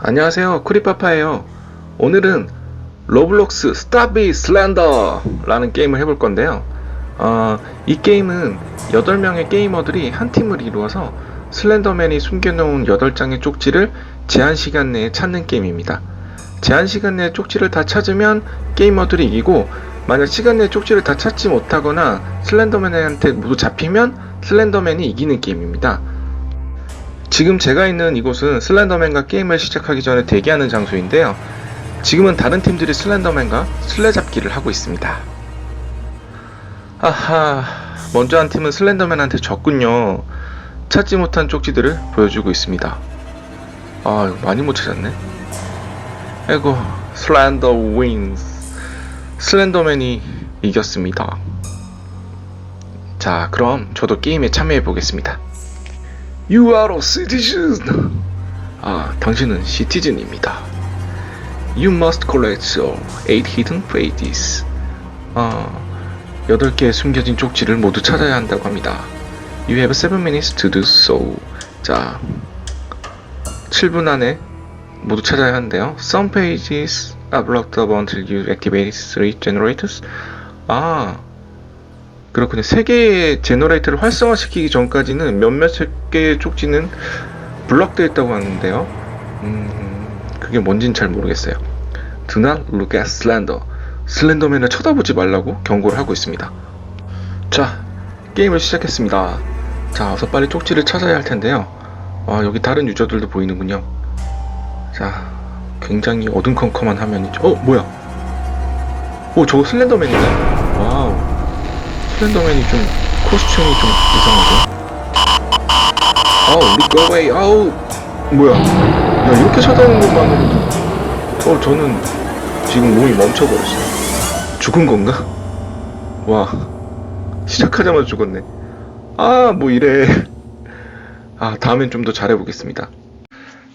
안녕하세요. 쿠리파파예요. 오늘은 로블록스 스타비 슬렌더 라는 게임을 해볼 건데요. 어, 이 게임은 8명의 게이머들이 한 팀을 이루어서 슬렌더맨이 숨겨놓은 8장의 쪽지를 제한시간 내에 찾는 게임입니다. 제한시간 내에 쪽지를 다 찾으면 게이머들이 이기고 만약 시간 내에 쪽지를 다 찾지 못하거나 슬렌더맨한테 모두 잡히면 슬렌더맨이 이기는 게임입니다 지금 제가 있는 이곳은 슬렌더맨과 게임을 시작하기 전에 대기하는 장소인데요. 지금은 다른 팀들이 슬렌더맨과 술래잡기를 하고 있습니다. 아하, 먼저 한 팀은 슬렌더맨한테 졌군요. 찾지 못한 쪽지들을 보여주고 있습니다. 아, 많이 못 찾았네. 에고, 슬렌더 윈스. 슬렌더맨이 이겼습니다. 자, 그럼 저도 게임에 참여해 보겠습니다. You are a citizen. 아, 당신은 시티즌입니다. You must collect all eight hidden pages. 아, 8개의 숨겨진 쪽지를 모두 찾아야 한다고 합니다. You have 7 minutes to do so. 자, 7분 안에 모두 찾아야 하는데요. Some pages are blocked up until you activate three generators. 아, 그렇군요. 세 개의 제너레이터를 활성화시키기 전까지는 몇몇 개의 쪽지는 블럭되어 있다고 하는데요. 음, 그게 뭔진 잘 모르겠어요. Do not look at Slender. 슬렌더맨을 쳐다보지 말라고 경고를 하고 있습니다. 자, 게임을 시작했습니다. 자, 어서 빨리 쪽지를 찾아야 할 텐데요. 아, 여기 다른 유저들도 보이는군요. 자, 굉장히 어둠컴컴한 화면이죠. 어, 뭐야? 오, 저거 슬렌더맨이네. 슬렌더맨이 좀 코스튬이 좀 이상하죠? 아우 우리 꺼웨이 아우. 뭐야? 야 이렇게 쳐다보는 것만으로도 어 저는 지금 몸이 멈춰버렸어요. 죽은 건가? 와. 시작하자마자 죽었네. 아 뭐 이래. 아 다음엔 좀 더 잘해보겠습니다.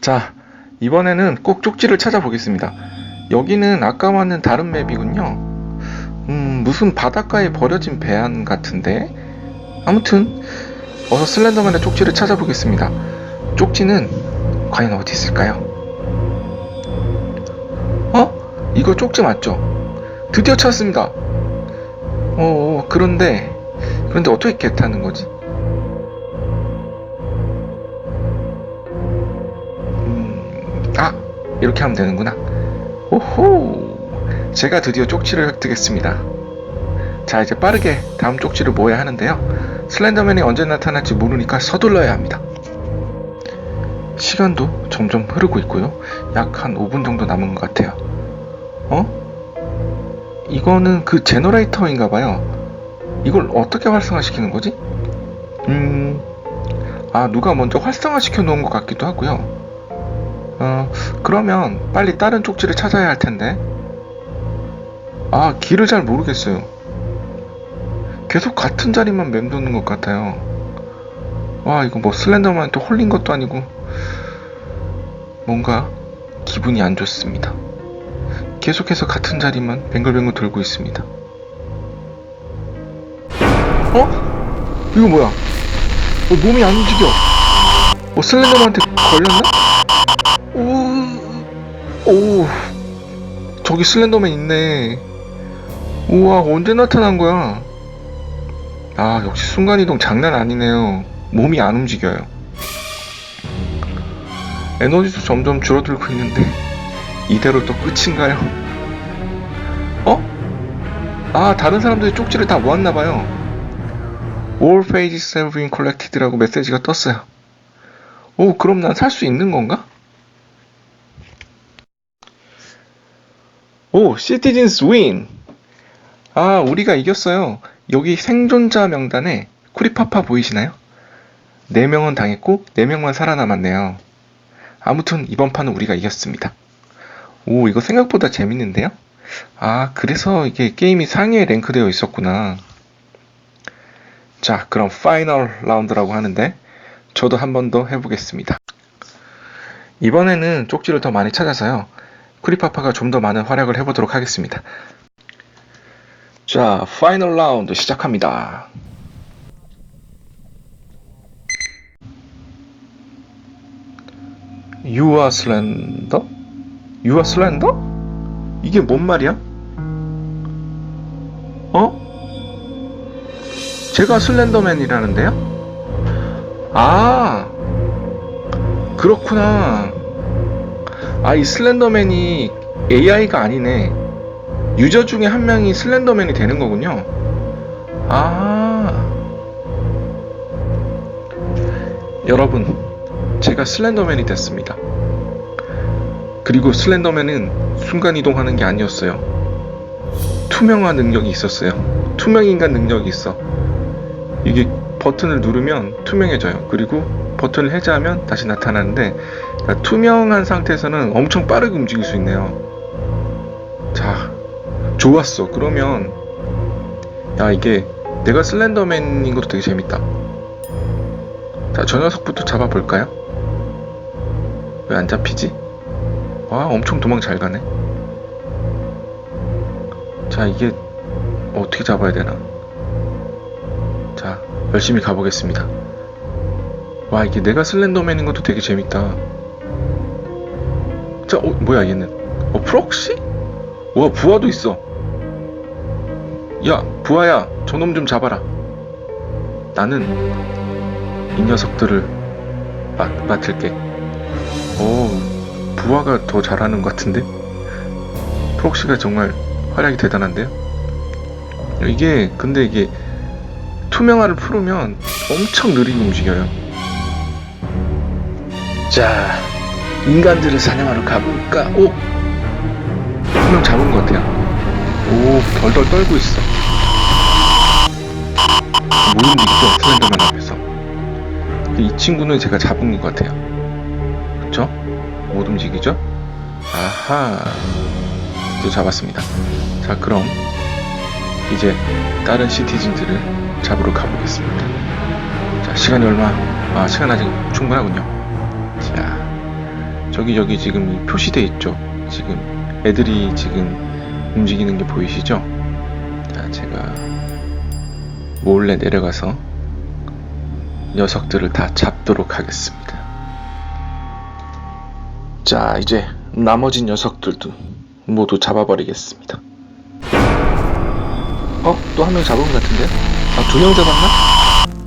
자 이번에는 꼭 쪽지를 찾아보겠습니다. 여기는 아까와는 다른 맵이군요. 음, 무슨 바닷가에 버려진 배안 같은데? 아무튼, 어서 슬렌더맨의 쪽지를 찾아보겠습니다. 쪽지는 과연 어디 있을까요? 어? 이거 쪽지 맞죠? 드디어 찾았습니다. 어, 어, 그런데, 그런데 어떻게 개 타는 거지? 음, 아! 이렇게 하면 되는구나. 오호! 제가 드디어 쪽지를 획득했습니다. 자, 이제 빠르게 다음 쪽지를 모아야 하는데요. 슬렌더맨이 언제 나타날지 모르니까 서둘러야 합니다. 시간도 점점 흐르고 있고요. 약 한 5분 정도 남은 것 같아요. 어? 이거는 그 제너레이터인가 봐요. 이걸 어떻게 활성화시키는 거지? 음, 아, 누가 먼저 활성화시켜 놓은 것 같기도 하고요. 어, 그러면 빨리 다른 쪽지를 찾아야 할 텐데. 아, 길을 잘 모르겠어요. 계속 같은 자리만 맴도는 것 같아요. 와, 이거 뭐 슬렌더맨한테 홀린 것도 아니고, 뭔가 기분이 안 좋습니다. 계속해서 같은 자리만 뱅글뱅글 돌고 있습니다. 어? 이거 뭐야? 어, 몸이 안 움직여. 어, 슬렌더맨한테 걸렸나? 오, 오, 저기 슬렌더맨 있네. 우와, 언제 나타난 거야? 아, 역시 순간이동 장난 아니네요. 몸이 안 움직여요. 에너지도 점점 줄어들고 있는데, 이대로 또 끝인가요? 어? 아, 다른 사람들이 쪽지를 다 모았나봐요. All pages have been collected라고 메시지가 떴어요. 오, 그럼 난 살 수 있는 건가? 오, Citizens Win! 아, 우리가 이겼어요. 여기 생존자 명단에 쿠리파파 보이시나요? 4명은 당했고 4명만 살아남았네요. 아무튼 이번 판은 우리가 이겼습니다. 오, 이거 생각보다 재밌는데요? 아, 그래서 이게 게임이 상위에 랭크되어 있었구나. 자, 그럼 파이널 라운드라고 하는데 저도 한 번 더 해보겠습니다. 이번에는 쪽지를 더 많이 찾아서요. 쿠리파파가 좀 더 많은 활약을 해보도록 하겠습니다. 자, 파이널 라운드 시작합니다. Slender? You are slender? 이게 뭔 말이야? 어? 제가 슬렌더맨이라는데요? 아, 그렇구나. 아, 이 슬렌더맨이 AI가 아니네. 유저 중에 한 명이 슬렌더맨이 되는 거군요. 아. 여러분, 제가 슬렌더맨이 됐습니다. 그리고 슬렌더맨은 순간이동하는 게 아니었어요. 투명화 능력이 있었어요. 투명인간 능력이 있어. 이게 버튼을 누르면 투명해져요. 그리고 버튼을 해제하면 다시 나타나는데 투명한 상태에서는 엄청 빠르게 움직일 수 있네요. 자, 좋았어. 그러면 야 이게 내가 슬렌더맨인 것도 되게 재밌다. 자, 저 녀석부터 잡아볼까요? 왜 안 잡히지? 와, 엄청 도망 잘 가네. 자, 이게 어떻게 잡아야 되나? 자, 열심히 가보겠습니다. 와, 이게 내가 슬렌더맨인 것도 되게 재밌다. 자, 어, 뭐야, 얘는? 어, 프록시? 와, 부하도 있어. 야, 부하야, 저놈 좀 잡아라. 나는 이 녀석들을 맡, 맡을게. 오, 부하가 더 잘하는 것 같은데? 프록시가 정말 활약이 대단한데요? 이게, 근데 이게 투명화를 풀으면 엄청 느리게 움직여요. 자, 인간들을 사냥하러 가볼까? 오! 한명 잡은 것 같아요. 오, 덜덜 떨고 있어. 못 움직이죠? 슬렌더맨 앞에서. 이 친구는 제가 잡은 것 같아요. 그쵸? 못 움직이죠? 아하. 이제 잡았습니다. 자, 그럼 이제 다른 시티즌들을 잡으러 가보겠습니다. 자, 시간이 얼마? 아, 시간 아직 충분하군요. 자, 저기 저기 지금 이 표시돼 있죠? 지금 애들이 지금 움직이는 게 보이시죠? 자, 제가 몰래 내려가서 녀석들을 다 잡도록 하겠습니다. 자, 이제 나머지 녀석들도 모두 잡아버리겠습니다. 어? 또 한 명 잡은 것 같은데? 아, 두 명 잡았나?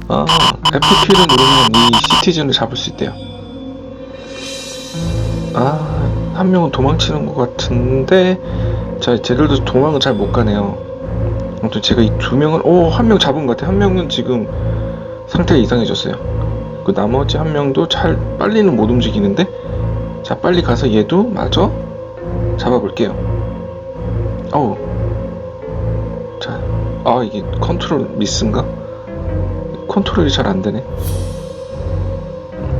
아, F2를 누르면 이 시티즌을 잡을 수 있대요. 아, 한 명은 도망치는 것 같은데, 자, 쟤들도 도망을 잘 못 가네요. 아무튼 제가 이 두 명을, 오, 한 명 잡은 것 같아. 한 명은 지금 상태가 이상해졌어요. 그 나머지 한 명도 잘, 빨리는 못 움직이는데, 자, 빨리 가서 얘도 마저 잡아볼게요. 어우. 자, 아, 이게 컨트롤 미스인가? 컨트롤이 잘 안 되네.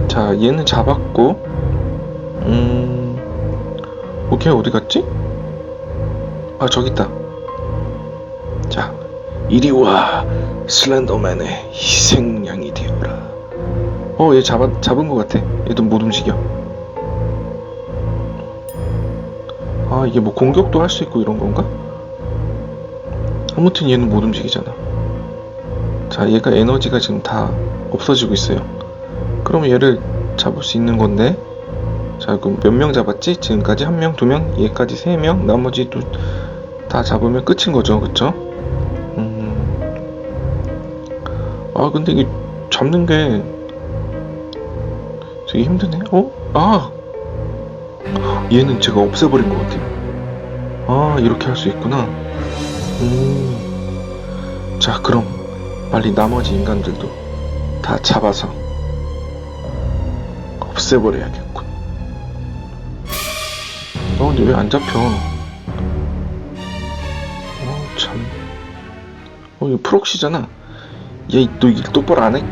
자, 얘는 잡았고, 음, 오케이, 어디 갔지? 아, 저기 있다. 자, 이리 와, 슬렌더맨의 희생양이 되어라. 어, 얘 잡아, 잡은 것 같아. 얘도 못 움직여. 아, 이게 뭐 공격도 할 수 있고 이런 건가? 아무튼 얘는 못 움직이잖아. 자, 얘가 에너지가 지금 다 없어지고 있어요. 그럼 얘를 잡을 수 있는 건데, 자, 그럼 몇 명 잡았지? 지금까지 한 명, 두 명, 얘까지 세 명, 나머지 또 다 잡으면 끝인 거죠, 그쵸? 음. 아, 근데 이게 잡는 게 되게 힘드네. 어? 아! 얘는 제가 없애버린 것 같아요. 아, 이렇게 할 수 있구나. 음. 자, 그럼 빨리 나머지 인간들도 다 잡아서 없애버려야겠군. 어, 근데 왜 안 잡혀? 어, 이거 프록시잖아. 얘, 너일 똑바로 안 해?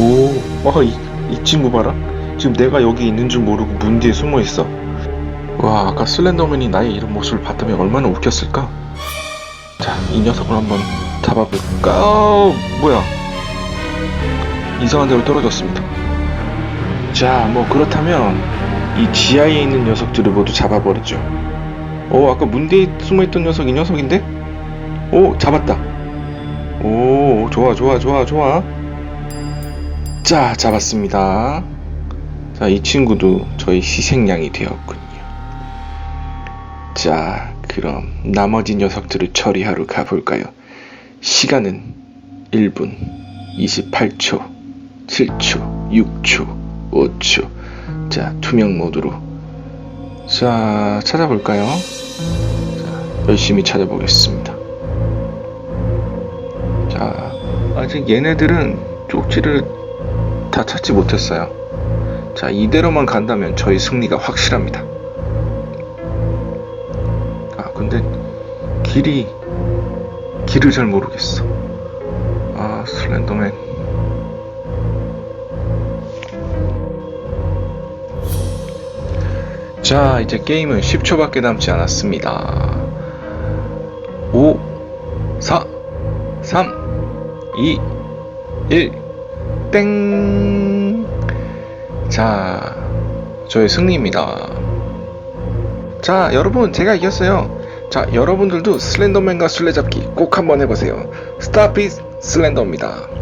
오, 와, 이, 이 친구 봐라. 지금 내가 여기 있는 줄 모르고 문 뒤에 숨어 있어. 와, 아까 슬렌더맨이 나의 이런 모습을 봤다면 얼마나 웃겼을까? 자, 이 녀석을 한번 잡아볼까? 어, 뭐야? 이상한 데로 떨어졌습니다. 자, 뭐 그렇다면 이 지하에 있는 녀석들을 모두 잡아버리죠. 오, 아까 문 뒤에 숨어있던 녀석 이 녀석인데? 오, 잡았다. 오, 좋아, 좋아, 좋아, 좋아. 자, 잡았습니다. 자, 이 친구도 저희 희생양이 되었군요. 자, 그럼 나머지 녀석들을 처리하러 가볼까요? 시간은 1분 28초, 7초, 6초, 5초. 자, 투명 모드로. 자, 찾아볼까요? 자, 열심히 찾아보겠습니다. 자, 아직 얘네들은 쪽지를 다 찾지 못했어요. 자, 이대로만 간다면 저희 승리가 확실합니다. 아, 근데 길이 길을 잘 모르겠어. 아, 슬렌더맨. 자, 이제 게임은 10초밖에 남지 않았습니다. 5, 4, 3, 2, 1, 땡! 자, 저의 승리입니다. 자, 여러분, 제가 이겼어요. 자, 여러분들도 슬렌더맨과 술래잡기 꼭 한번 해보세요. 스타핏 슬렌더입니다.